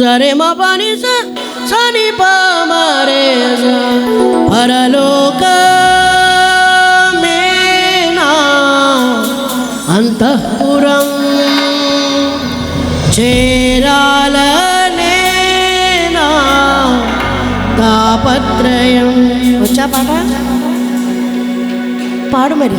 సరే మా పని సని పామరే పరలోక అంతఃపురం చేరాల తాపత్రయం వచ్చా పాట పాడు మరి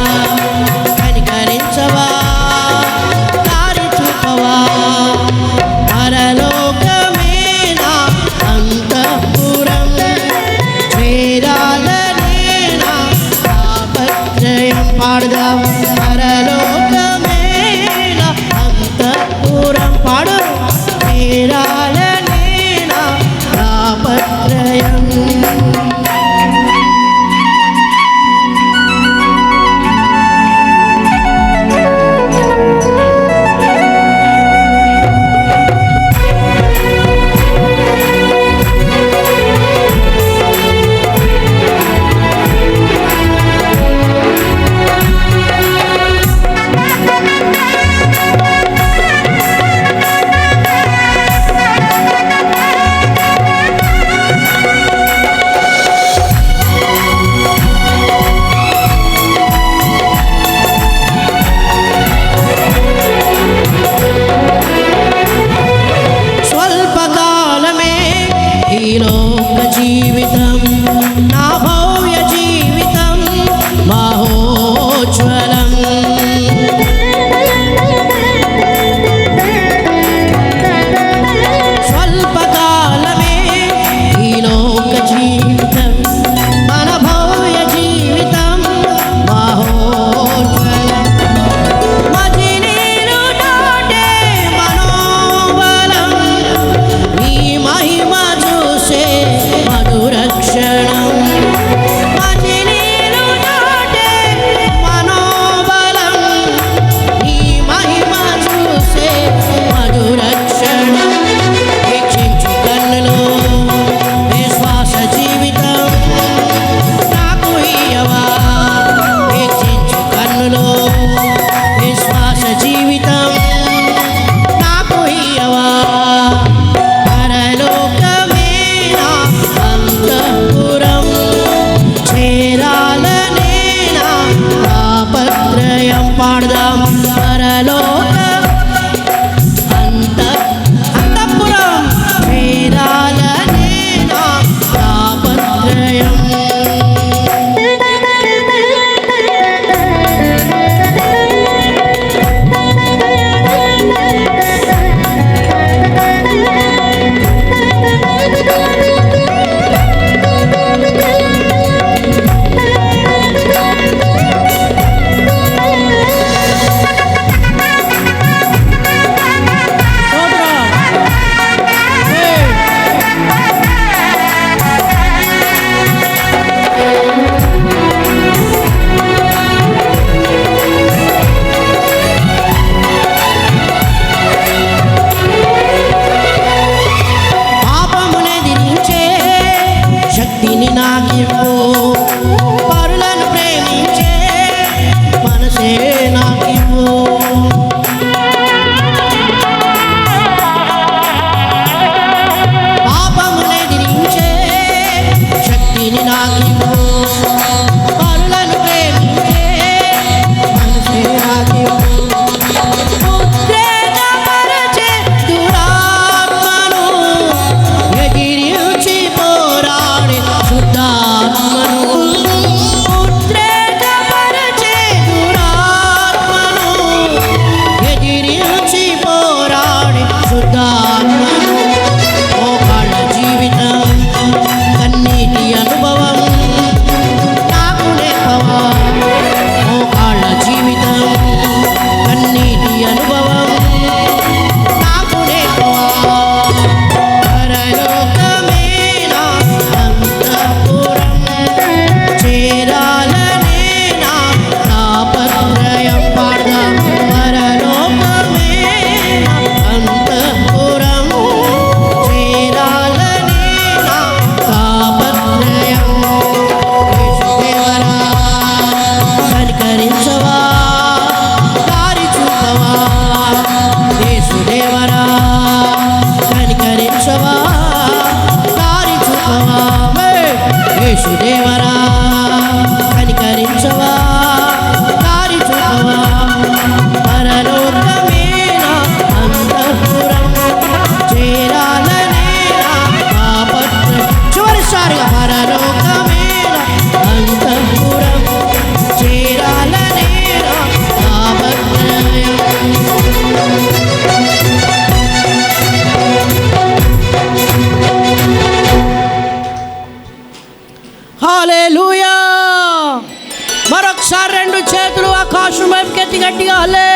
Thank you. ವಿಷ್ಣುದೇವರ గట్టిగా హల్లెలూయా